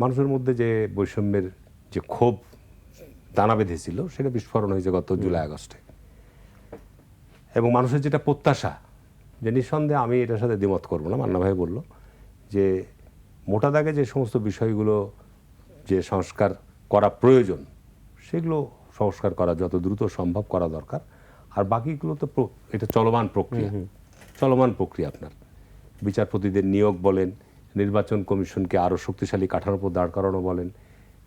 মানুষের মধ্যে যে বৈষম্যের যে ক্ষোভ দানা বেঁধেছিল সেটা বিস্ফোরণ হয়েছে গত জুলাই আগস্টে। এবং মানুষের যেটা প্রত্যাশা যে নিঃসন্দেহে আমি এটার সাথে দ্বিমত করব না মান্না ভাই বলল যে মোটা দাগে যে সমস্ত বিষয়গুলো যে সংস্কার করা প্রয়োজন সেগুলো সংস্কার করা যত দ্রুত সম্ভব করা দরকার। আর বাকিগুলো তো এটা চলমান প্রক্রিয়া। চলমান প্রক্রিয়া আপনার। বিচারপতিদের নিয়োগ বলেন নির্বাচন কমিশনকে আরও শক্তিশালী কাঠামোর উপর দাঁড় করানো বলেন।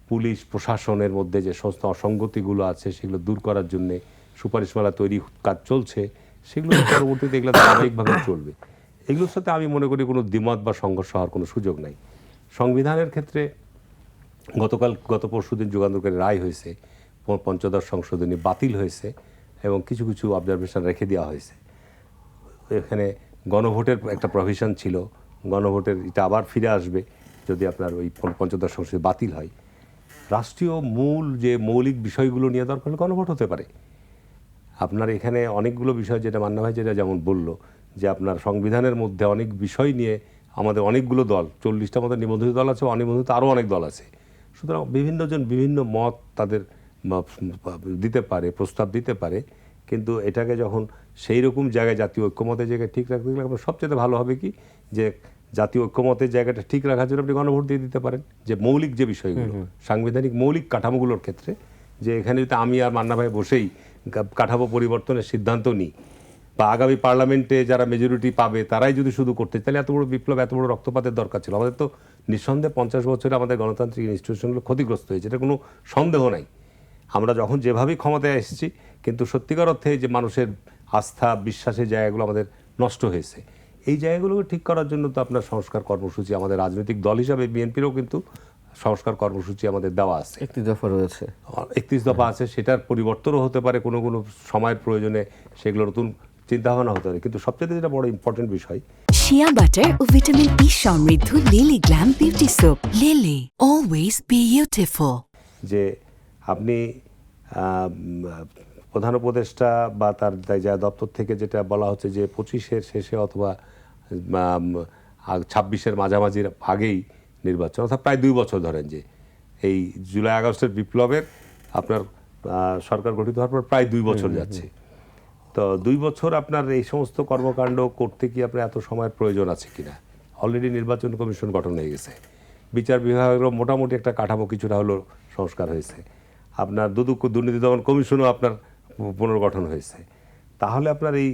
পুলিশ, প্রশাসনের মধ্যে যে সমস্ত অসঙ্গতিগুলো আছে, সেগুলো দূর করার জন্যে সুপারিশমালা তৈরি কাজ চলছে, সেগুলো পরবর্তীতে এগুলো ধারাবাহিকভাবে চলবে। এগুলোর সাথে আমি মনে করি কোনো দ্বিমত বা সংঘর্ষ হওয়ার কোনো সুযোগ নাই। সংবিধানের ক্ষেত্রে গতকাল, গত পরশু দিন যুগান্তকারী রায় হয়েছে পঞ্চদশ সংশোধনী বাতিল হয়েছে এবং কিছু কিছু অবজারভেশন রেখে দেওয়া হয়েছে। এখানে গণভোটের একটা প্রভিশন ছিল গণভোটের এটা আবার ফিরে আসবে যদি আপনার ওই পঞ্চ- পঞ্চদশ সংশোধনী বাতিল হয়। রাষ্ট্রীয় মূল যে মৌলিক বিষয়গুলো নিয়ে দরকার গণভোট হতে পারে। আপনার এখানে অনেকগুলো বিষয় যেটা মান্না ভাই যেটা যেমন বলল, যে আপনার সংবিধানের মধ্যে অনেক বিষয় নিয়ে আমাদের অনেকগুলো দল, চল্লিশটা মতো নিবন্ধিত দল আছে, অনিবন্ধিত আরও অনেক দল আছে। সুতরাং বিভিন্নজন বিভিন্ন মত তাদের দিতে পারে, প্রস্তাব দিতে পারে। কিন্তু এটাকে যখন সেই রকম জায়গায় জাতীয় ঐক্যমতের জায়গায় ঠিক রাখতে গেলে আপনার সবচেয়ে ভালো হবে কি? যে জাতীয় ঐক্যমতের জায়গাটা ঠিক রাখার জন্য আপনি গণভোট দিয়ে দিতে পারেন। যে মৌলিক যে বিষয়গুলো সাংবিধানিক মৌলিক কাঠামোগুলোর ক্ষেত্রে যে এখানে যদি আমি আর মান্না ভাই বসেই কাঠামো পরিবর্তনের সিদ্ধান্ত নিই বা আগামী পার্লামেন্টে যারা মেজরিটি পাবে তারাই যদি শুধু করতে তাহলে এত বড় বিপ্লব এত বড় রক্তপাতের দরকার ছিল। আমাদের তো নিঃসন্দেহে পঞ্চাশ বছরে আমাদের গণতান্ত্রিক ইনস্টিটিউশনগুলো ক্ষতিগ্রস্ত হয়েছে। এটা কোনো সন্দেহ নাই। আমরা যখন যেভাবেই ক্ষমতায় এসেছি কিন্তু সত্যিকার অর্থে যে মানুষের আস্থা বিশ্বাসের জায়গাগুলো আমাদের নষ্ট হয়েছে। এই জায়গাগুলোকে ঠিক করার জন্য তো আপনার সংস্কার কর্মসূচি আমাদের রাজনৈতিক দল হিসাবে বিএনপিরও কিন্তু সংস্কার কর্মসূচি আমাদের দেওয়া আছে। একত্রিশ দফা রয়েছে। একত্রিশ দফা আছে সেটার পরিবর্তনও হতে পারে কোনো কোনো সময়ের প্রয়োজনে সেগুলো নতুন চিন্তাভাবনা হতে পারে। কিন্তু সবচেয়ে যেটা বড় ইম্পর্টেন্ট বিষয় শিয়া বাটার ও ভিটামিন ই সমৃদ্ধ Lily glam beauty soap Lily always beautiful যে আপনি প্রধান উপদেষ্টা বা তার যা দপ্তর থেকে যেটা বলা হচ্ছে যে পঁচিশের শেষে অথবা ছাব্বিশের মাঝামাঝির আগেই নির্বাচন অর্থাৎ প্রায় দুই বছর ধরেন যে এই জুলাই আগস্টের বিপ্লবের আপনার সরকার গঠিত হওয়ার পর প্রায় দুই বছর যাচ্ছে। তো দুই বছর আপনার এই সমস্ত কর্মকাণ্ড করতে কি আপনার এত সময়ের প্রয়োজন আছে কিনা? অলরেডি নির্বাচন কমিশন গঠন হয়ে গেছে। বিচার বিভাগেরও মোটামুটি একটা কাঠামো কিছুটা হলো সংস্কার হয়েছে। আপনার দুদক দুর্নীতি দমন কমিশনও আপনার পুনর্গঠন হয়েছে। তাহলে আপনার এই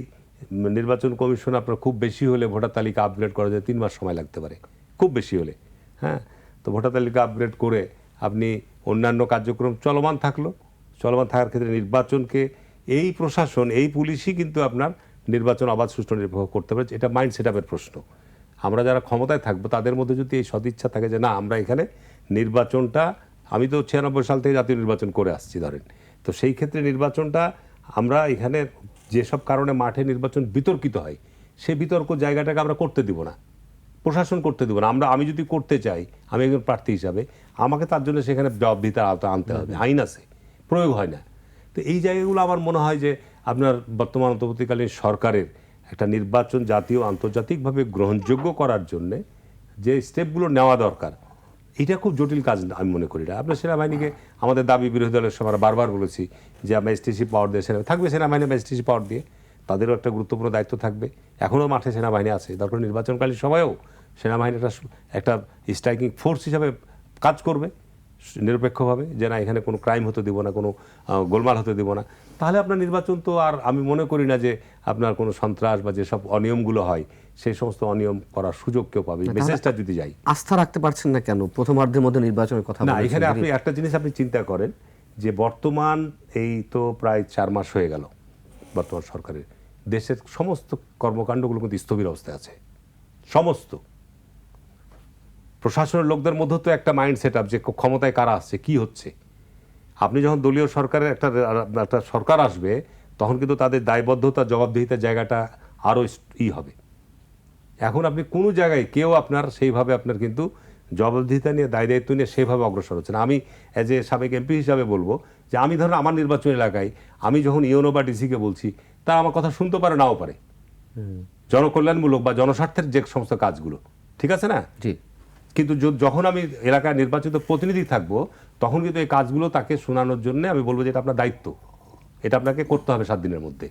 নির্বাচন কমিশন আপনার খুব বেশি হলে ভোটার তালিকা আপগ্রেড করা যায়, তিন মাস সময় লাগতে পারে। খুব বেশি হলে হ্যাঁ? তো ভোটার তালিকা আপগ্রেড করে আপনি অন্যান্য কার্যক্রম চলমান থাকল। চলমান থাকার ক্ষেত্রে নির্বাচনকে এই প্রশাসন, এই পুলিশই কিন্তু আপনার নির্বাচন অবাধ সুষ্ঠু নির্বাহ করতে পারে এটা মাইন্ড সেট আপের প্রশ্ন। আমরা যারা ক্ষমতায় থাকব, তাদের মধ্যে যদি এই সদিচ্ছা থাকে যে, না, আমরা এখানে নির্বাচনটা, আমি তো ছিয়ানব্বই সাল থেকে জাতীয় নির্বাচন করে আসছি, ধরেন। তো সেই ক্ষেত্রে নির্বাচনটা আমরা এখানে যেসব কারণে মাঠে নির্বাচন বিতর্কিত হয় সে বিতর্ক জায়গাটাকে আমরা করতে দিব না। প্রশাসন করতে দেবো না। আমরা আমি যদি করতে চাই আমি একজন প্রার্থী হিসাবে আমাকে তার জন্য সেখানে জবাবদিহিতার আওতা আনতে হবে। আইন আছে প্রয়োগ হয় না। তো এই জায়গাগুলো আমার মনে হয় যে আপনার বর্তমান অন্তর্বর্তীকালীন সরকারের একটা নির্বাচন জাতীয় আন্তর্জাতিকভাবে গ্রহণযোগ্য করার জন্যে যে স্টেপগুলো নেওয়া দরকার এটা খুব জটিল কাজ আমি মনে করি না। আপনার সেনাবাহিনীকে আমাদের দাবি বিরোধী দলের সময় বারবার বলেছি যে এসটিসি পাওয়ার দিয়ে সেনা থাকবে সেনাবাহিনী এসটিসি পাওয়ার দিয়ে, তাদেরও একটা গুরুত্বপূর্ণ দায়িত্ব থাকবে। এখনও মাঠে সেনাবাহিনী আছে। তারপরে নির্বাচনকালীন সময়েও সেনাবাহিনী একটা একটা স্ট্রাইকিং ফোর্স হিসাবে কাজ করবে। নিরপেক্ষভাবে যে না এখানে কোনো ক্রাইম হতে দিব না কোনো গোলমাল হতে দিব না। তাহলে আপনার নির্বাচন তো আর আমি মনে করি না যে আপনার কোনো সন্ত্রাস বা যেসব অনিয়মগুলো হয় সেই সমস্ত অনিয়ম করার সুযোগ কেউ পাবে। মেসেজটা যদি যাই। আস্থা রাখতে পারছেন না কেন? প্রথমার্ধের মধ্যে নির্বাচনের কথা না এখানে আপনি একটা জিনিস আপনি চিন্তা করেন যে বর্তমান এই তো প্রায় চার মাস হয়ে গেল বর্তমান সরকারের। দেশের সমস্ত কর্মকাণ্ডগুলো কিন্তু স্থবির অবস্থায় আছে। সমস্ত। প্রশাসনের লোকদের মধ্যে তো একটা মাইন্ড সেট আপ যে ক্ষমতায় কারা আসছে কি হচ্ছে? আপনি যখন দলীয় সরকারের একটা একটা সরকার আসবে তখন কিন্তু তাদের দায়বদ্ধতা জবাবদিহিতার জায়গাটা আরও ই হবে। এখন আপনি কোনো জায়গায় কেউ আপনার সেইভাবে আপনার কিন্তু জবাবদিহিতা নিয়ে দায় দায়িত্ব নিয়ে সেভাবে অগ্রসর হচ্ছে না। আমি অ্যাজ এ সাবেক এমপি হিসাবে বলব যে আমি ধরুন আমার নির্বাচন এলাকায় আমি যখন ইউনো বা ডিসিকে বলছি তা আমার কথা শুনতে পারে নাও পারে। জনকল্যাণমূলক বা জনস্বার্থের যে সমস্ত কাজগুলো ঠিক আছে না? জি। কিন্তু যখন আমি এলাকায় নির্বাচিত প্রতিনিধি থাকব তখন কিন্তু এই কাজগুলো তাকে শোনানোর জন্য আমি বলব যে এটা আপনার দায়িত্ব। এটা আপনাকে করতে হবে সাত দিনের মধ্যে।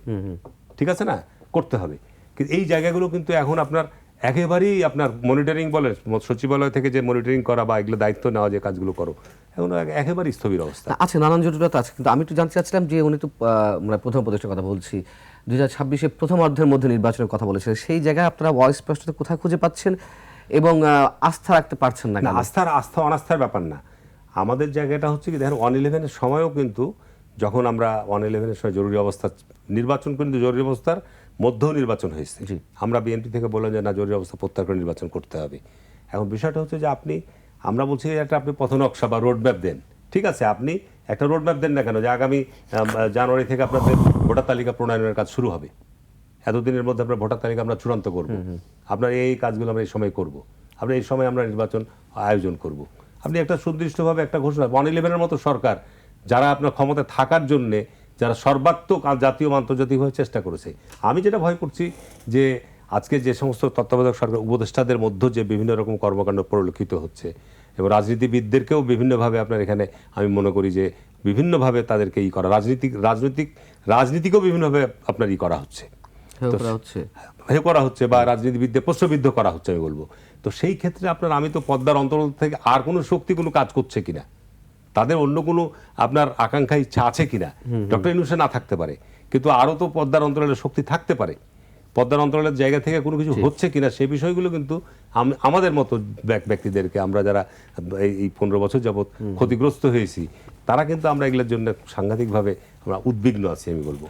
ঠিক আছে না? করতে হবে। কিন্তু এই জায়গাগুলো কিন্তু এখন আপনার একেবারেই আপনার মনিটরিং বলে সচিবালয় থেকে যে মনিটরিং করা বা এগুলো দায়িত্ব নেওয়া যে কাজগুলো করো এখন এক- একেবারেই স্থবির অবস্থা। আছে নানান জটিলতা আছে কিন্তু আমি একটু জানতে চাচ্ছিলাম যে উনি তো মানে প্রথম প্রদেশের কথা বলছি। দু হাজার ছাব্বিশে প্রথম অর্ধের মধ্যে নির্বাচনের কথা বলেছেন সেই জায়গায় আপনারা অস্পষ্টতা কোথায় খুঁজে পাচ্ছেন? এবং আস্থা রাখতে পারছেন না না আস্থার আস্থা অনাস্থার ব্যাপার না। আমাদের জায়গাটা হচ্ছে কি দেখেন ওয়ান ইলেভেনের সময়ও কিন্তু যখন আমরা ওয়ান ইলেভেনের সময় জরুরি অবস্থা নির্বাচন কিন্তু জরুরি অবস্থার মধ্যেও নির্বাচন হয়েছে। আমরা বিএনপি থেকে বললাম যে না জরুরি অবস্থা প্রত্যাহার করে নির্বাচন করতে হবে। এখন বিষয়টা হচ্ছে যে আপনি আমরা বলছি যে একটা আপনি পথনকশা বা রোড ম্যাপ দেন। ঠিক আছে আপনি একটা রোড ম্যাপ দেন না কেন? যে আগামী জানুয়ারি থেকে আপনাদের ভোটার তালিকা প্রণয়নের কাজ শুরু হবে। এতদিনের মধ্যে আমরা ভোটার তালিকা আমরা চূড়ান্ত করব। আপনার এই কাজগুলো আমরা এই সময় করব। আমরা এই সময় আমরা নির্বাচন আয়োজন করব। আপনি একটা সুনির্দিষ্টভাবে একটা ঘোষণা ওয়ান ইলেভেনের মতো সরকার যারা আপনার ক্ষমতায় থাকার জন্যে যারা সর্বাত্মক জাতীয় আন্তর্জাতিকভাবে চেষ্টা করেছে। আমি যেটা ভয় করছি যে আজকে যে সমস্ত তত্ত্বাবধায়ক সরকার উপদেষ্টাদের মধ্যে যে বিভিন্ন রকম কর্মকাণ্ড পরিলক্ষিত হচ্ছে এবং রাজনীতিবিদদেরকেও বিভিন্নভাবে আপনার এখানে আমি মনে করি যে বিভিন্নভাবে তাদেরকে ই করা রাজনীতিক রাজনৈতিক রাজনীতিকেও বিভিন্নভাবে আপনার ই করা হচ্ছে। হেয় করা হচ্ছে। বা রাজনীতিবিদদের প্রশ্নবিদ্ধ করা হচ্ছে আমি বলব। তো সেই ক্ষেত্রে আপনার আমি তো পদ্মার অন্তর থেকে আর কোনো শক্তি কোনো কাজ করছে কিনা? তাদের অন্য কোনো আপনার আকাঙ্ক্ষা ইচ্ছা আছে কিনা? ডক্টর ইনুসে না থাকতে পারে। কিন্তু আরও তো পদ্মার অন্তরালের শক্তি থাকতে পারে। পদ্মার অন্তরালের জায়গা থেকে কোনো কিছু হচ্ছে কিনা সেই বিষয়গুলো কিন্তু আমাদের মতো ব্যক- ব্যক্তিদেরকে আমরা যারা এই- এই পনেরো বছর যাবৎ ক্ষতিগ্রস্ত হয়েছি তারা কিন্তু আমরা এগুলোর জন্য সাংঘাতিকভাবে আমরা উদ্বিগ্ন আছি আমি বলব।